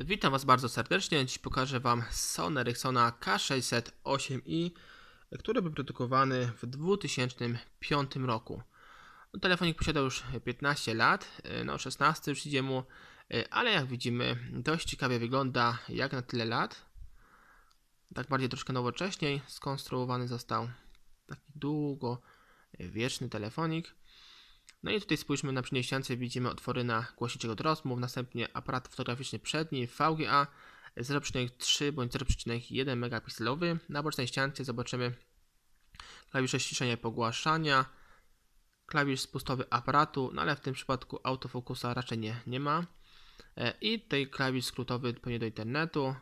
Witam Was bardzo serdecznie. Dziś pokażę Wam Sony Ericssona K608i, który był produkowany w 2005 roku. No, telefonik posiada już 15 lat, no 16 już idzie mu, ale jak widzimy dość ciekawie wygląda jak na tyle lat. Tak bardziej troszkę nowocześniej skonstruowany został taki długo wieczny telefonik. No i tutaj spójrzmy na ściance, widzimy otwory na głośniczek od rozmów, następnie aparat fotograficzny przedni VGA 0,3 bądź 0,1 megapikselowy. Na bocznej ściance zobaczymy klawisze ściszenia i pogłaszania, klawisz spustowy aparatu, no ale w tym przypadku autofokusa raczej nie, nie ma. E, I tutaj klawisz skrótowy pewnie do internetu.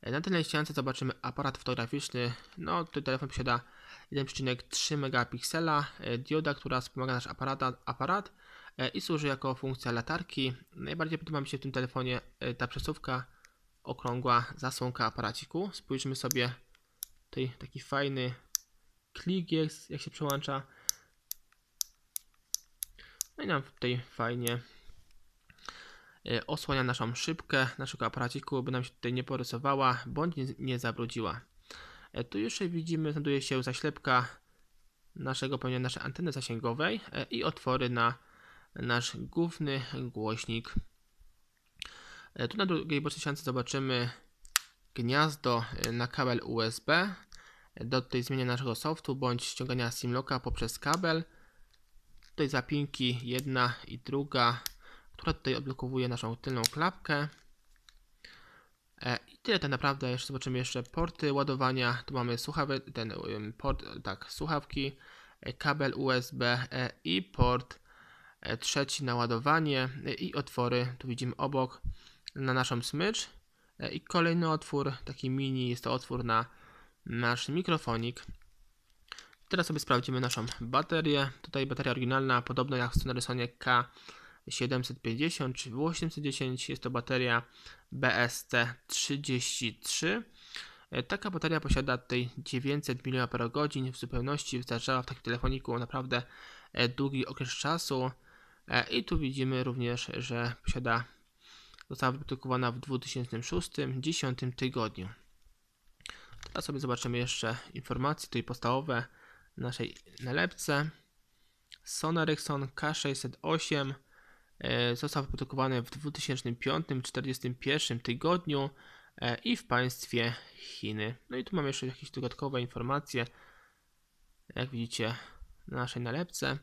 E, na tylnej ściance zobaczymy aparat fotograficzny. No, tutaj telefon posiada 1,3 megapiksela, e, dioda, która wspomaga nasz aparat, aparat e, i służy jako funkcja latarki. Najbardziej podoba mi się w tym telefonie e, ta przesuwka okrągła zasłonka aparaciku. Spójrzmy sobie tutaj taki fajny klik jest, jak się przełącza. No i nam tutaj fajnie osłania naszą szybkę naszego aparaciku, by nam się tutaj nie porysowała bądź nie, nie zabrudziła. E, tu już widzimy, znajduje się zaślepka naszego, pewnie naszej anteny zasięgowej e, i otwory na nasz główny głośnik. E, tu na drugiej bocznej ściance zobaczymy gniazdo na kabel USB do tej zmiany naszego softu bądź ściągania simlocka poprzez kabel. Tutaj zapinki jedna i druga, która tutaj odblokowuje naszą tylną klapkę. E, I tyle tak naprawdę. Jeszcze zobaczymy jeszcze porty ładowania. Tu mamy słuchawy, ten port, tak, słuchawki, e, kabel USB e, i port trzeci na ładowanie i otwory. Tu widzimy obok na naszą smycz i kolejny otwór, taki mini, jest to otwór na nasz mikrofonik. Teraz sobie sprawdzimy naszą baterię. Tutaj bateria oryginalna, podobno jak w Sonarysonie K 750 czy W810 jest to bateria BSC33. E, taka bateria posiada tutaj 900 mAh, w zupełności wystarczała w takim telefoniku naprawdę e, długi okres czasu. E, I tu widzimy również, że posiada, została wyprodukowana w 2006-10 tygodniu. Teraz sobie zobaczymy jeszcze informacje tutaj podstawowe naszej nalepce. Sony Ericsson K608 E, został wyprodukowany w 2005-41 tygodniu e, i w państwie Chiny. No i tu mamy jeszcze jakieś dodatkowe informacje, jak widzicie na naszej nalepce.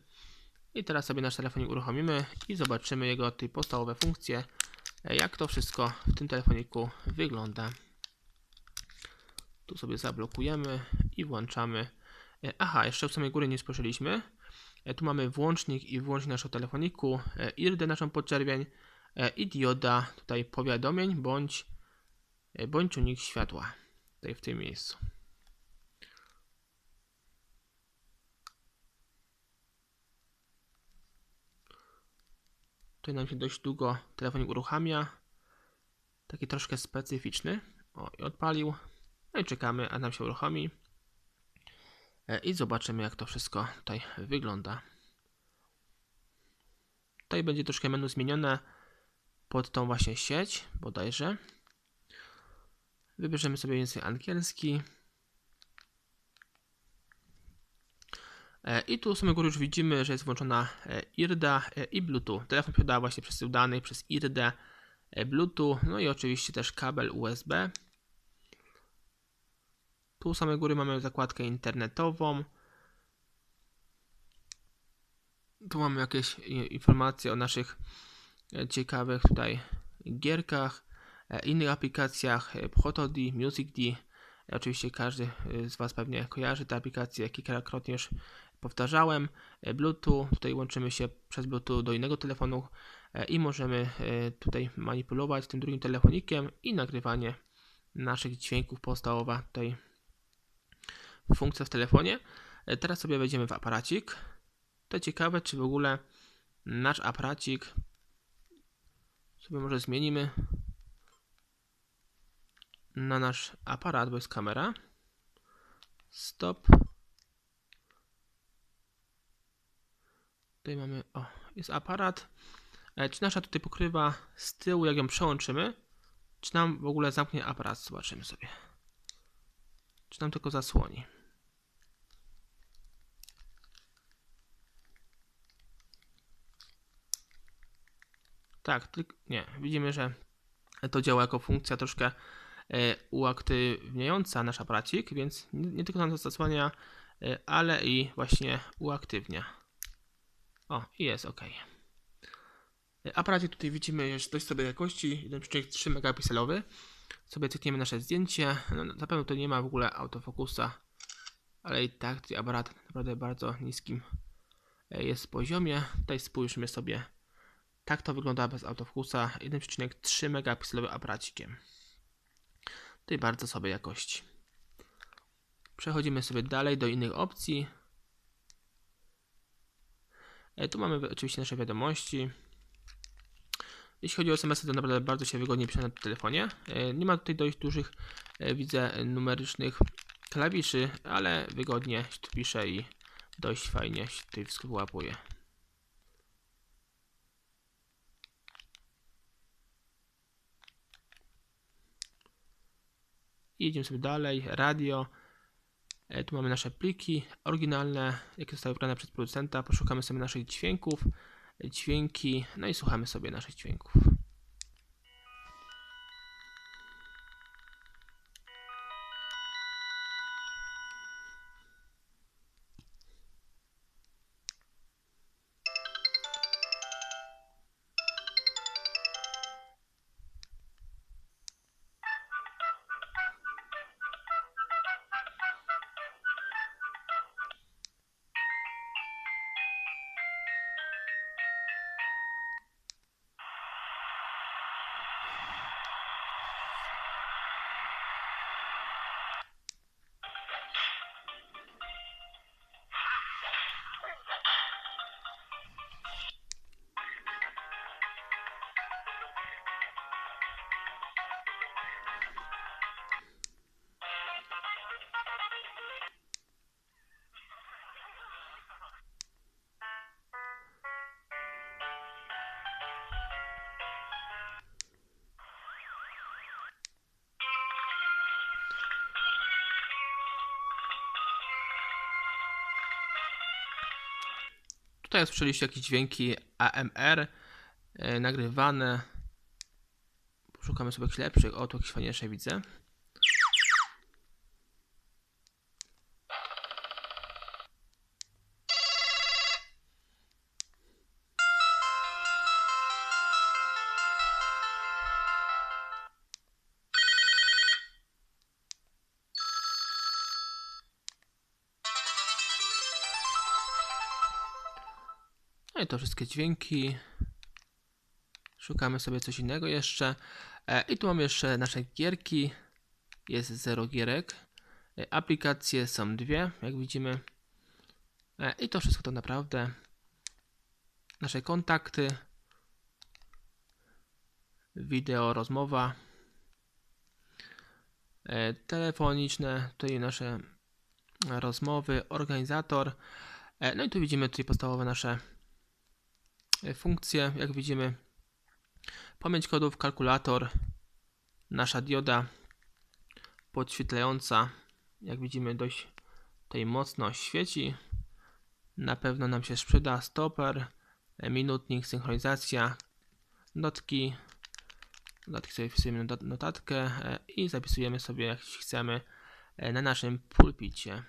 I teraz sobie nasz telefonik uruchomimy i zobaczymy jego tej podstawowe funkcje, e, jak to wszystko w tym telefoniku wygląda. Tu sobie zablokujemy i włączamy. Aha, jeszcze w samej góry nie spojrzeliśmy. E, tu mamy włącznik i włącznik naszego telefoniku, e, IRD naszą podczerwień e, i dioda tutaj powiadomień bądź, bądź unik światła tutaj w tym miejscu. Tutaj nam się dość długo telefonik uruchamia. Taki troszkę specyficzny. O, i odpalił. No i czekamy, a nam się uruchomi. E, i zobaczymy jak to wszystko tutaj wygląda. Tutaj będzie troszkę menu zmienione pod tą właśnie sieć bodajże. Wybierzemy sobie język angielski. E, I tu w samej góry już widzimy, że jest włączona e, IRDA i Bluetooth. Telefon posiada właśnie przesył danych przez IRDA, Bluetooth, no i oczywiście też kabel USB. Tu u samej góry mamy zakładkę internetową. Tu mamy jakieś informacje o naszych e, ciekawych tutaj gierkach, e, innych aplikacjach, e, Photod, MusicD. Oczywiście każdy z Was pewnie kojarzy te aplikacje, kilkakrotnie już powtarzałem. Bluetooth, tutaj łączymy się przez Bluetooth do innego telefonu i możemy tutaj manipulować tym drugim telefonikiem i nagrywanie naszych dźwięków podstawowa tutaj funkcja w telefonie. E, teraz sobie wejdziemy w aparacik. To ciekawe, czy w ogóle nasz aparacik sobie może zmienimy na nasz aparat, bo jest kamera. Stop. Tutaj mamy, o, jest aparat. E, czy nasza tutaj pokrywa z tyłu, jak ją przełączymy, Czy nam w ogóle zamknie aparat? Zobaczymy sobie. Czy nam tylko zasłoni? Tak, tylko nie. Widzimy, że to działa jako funkcja troszkę e, uaktywniająca nasz aparacik, więc nie, tylko nam zasłania, e, ale i właśnie uaktywnia. O, i jest ok. E, Aparacik tutaj widzimy jest dość sobie jakości, 1,3 megapikselowy. Sobie cykniemy nasze zdjęcie. No, na pewno to nie ma w ogóle autofokusa, ale i tak aparat naprawdę bardzo niskim jest poziomie. Tutaj spójrzmy sobie. Tak to wygląda bez autofokusa. 1,3 megapikselowy aparacikiem. Tutaj bardzo sobie jakości. Przechodzimy sobie dalej do innych opcji. E, Tu mamy oczywiście nasze wiadomości. Jeśli chodzi o SMS, to naprawdę bardzo się wygodnie pisze na telefonie. E, Nie ma tutaj dość dużych, e, widzę, numerycznych klawiszy, ale wygodnie się tu pisze i dość fajnie się tutaj wszystko jedziemy sobie dalej. Radio. E, Tu mamy nasze pliki oryginalne, jakie zostały wybrane przez producenta. Poszukamy sobie naszych dźwięków, e, dźwięki, no i słuchamy sobie naszych dźwięków. Tutaj usłyszeliście jakieś dźwięki AMR e, nagrywane. Poszukamy sobie jakichś lepszych. O, tu jakieś fajniejsze widzę. No i to wszystkie dźwięki. Szukamy sobie coś innego jeszcze. E, I tu mamy jeszcze nasze gierki. Jest zero gierek. E, aplikacje są dwie, jak widzimy. E, I to wszystko to naprawdę. Nasze kontakty. Wideo, rozmowa. Telefoniczne. Tutaj nasze rozmowy. Organizator. No i tu widzimy tutaj podstawowe nasze funkcje, jak widzimy. Pamięć kodów, kalkulator, nasza dioda podświetlająca, jak widzimy dość tutaj mocno świeci. Na pewno nam się sprzyda stoper, minutnik, synchronizacja, notki. Notki sobie wpisujemy not- notatkę e, i zapisujemy sobie jak chcemy e, na naszym pulpicie.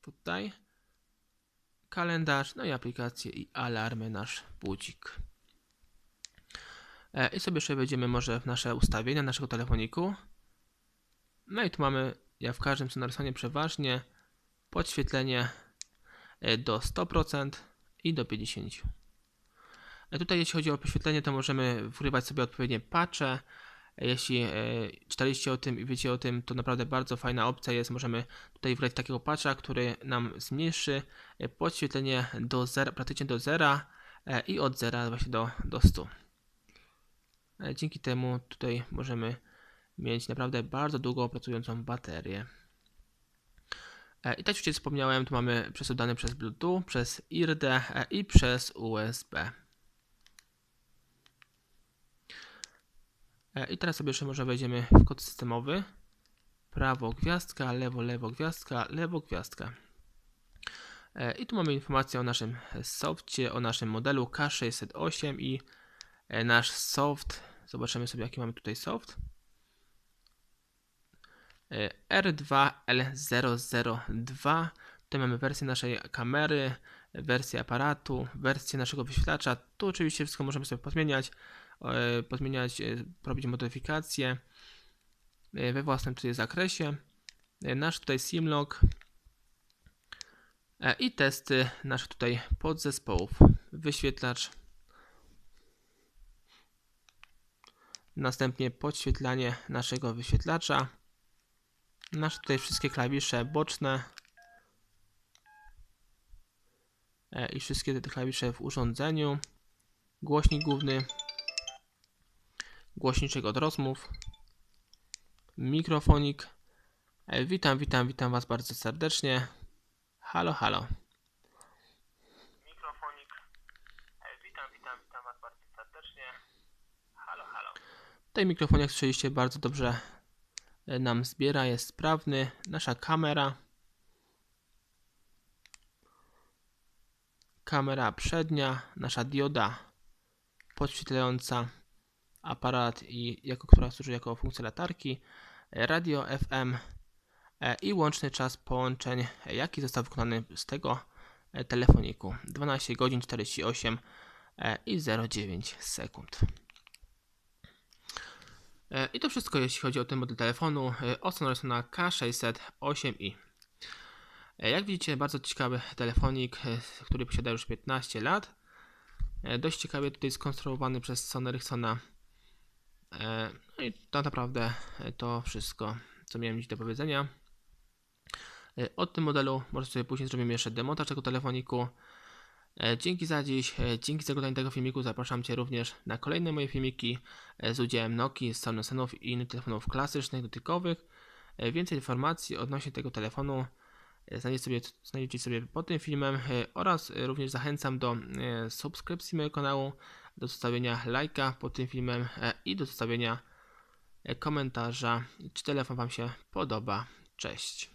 Tutaj kalendarz, no i aplikacje i alarmy, nasz budzik. E, I sobie jeszcze wejdziemy może w nasze ustawienia naszego telefoniku. No i tu mamy, jak w każdym Sonarsanie przeważnie, podświetlenie e, do 100% i do 50%. E, Tutaj jeśli chodzi o podświetlenie, to możemy wgrywać sobie odpowiednie patche. Jeśli e, czytaliście o tym i wiecie o tym, to naprawdę bardzo fajna opcja jest. Możemy tutaj wgrać takiego patcha, który nam zmniejszy e, podświetlenie do zera, praktycznie do zera e, i od zera właśnie do, do 100. E, Dzięki temu tutaj możemy mieć naprawdę bardzo długo pracującą baterię. I tak już Ci wspomniałem, tu mamy danych przez Bluetooth, przez IRD i przez USB. I teraz sobie jeszcze może wejdziemy w kod systemowy. Prawo gwiazdka, lewo, lewo gwiazdka, lewo gwiazdka. E, I tu mamy informację o naszym softie, o naszym modelu K608 i e, nasz soft. Zobaczymy sobie jaki mamy tutaj soft. E, R2L002. Tutaj mamy wersję naszej kamery, wersję aparatu, wersję naszego wyświetlacza. Tu oczywiście wszystko możemy sobie pozmieniać, e, pozmieniać, e, robić modyfikacje e, we własnym tutaj zakresie. E, Nasz tutaj simlog e, i testy naszych tutaj podzespołów. Wyświetlacz. Następnie podświetlanie naszego wyświetlacza. Nasze tutaj wszystkie klawisze boczne e, i wszystkie te klawisze w urządzeniu. Głośnik główny, głośniczek od rozmów, mikrofonik. E, Witam, witam, witam Was bardzo serdecznie. Halo, halo. Mikrofonik. E, Witam, witam, witam Was bardzo serdecznie. Halo, halo. Tutaj mikrofonik, jak słyszeliście, bardzo dobrze e, nam zbiera, jest sprawny. Nasza kamera. Kamera przednia, nasza dioda podświetlająca aparat i jako, która służy jako funkcja latarki, e, radio FM e, i łączny czas połączeń, e, jaki został wykonany z tego telefoniku 12 godzin 48 e, i 09 sekund. I to wszystko jeśli chodzi o ten model telefonu Oston Ericsson K608i. E, Jak widzicie, bardzo ciekawy telefonik, który posiada już 15 lat. Dość ciekawie tutaj skonstruowany przez Sony Ericssona. E, No i tak naprawdę e, to wszystko, co miałem dziś do powiedzenia. E, Od tym modelu może sobie później zrobimy jeszcze demontaż tego telefoniku. Dzięki za dziś, dzięki za oglądanie tego filmiku. Zapraszam Cię również na kolejne moje filmiki z udziałem Nokii, Samsungów i innych telefonów klasycznych, dotykowych. Więcej informacji odnośnie tego telefonu znajdziecie sobie, znajdziecie sobie pod tym filmem oraz również zachęcam do subskrypcji mojego kanału, do zostawienia lajka pod tym filmem e, i do zostawienia e, komentarza, czy telefon Wam się podoba. Cześć.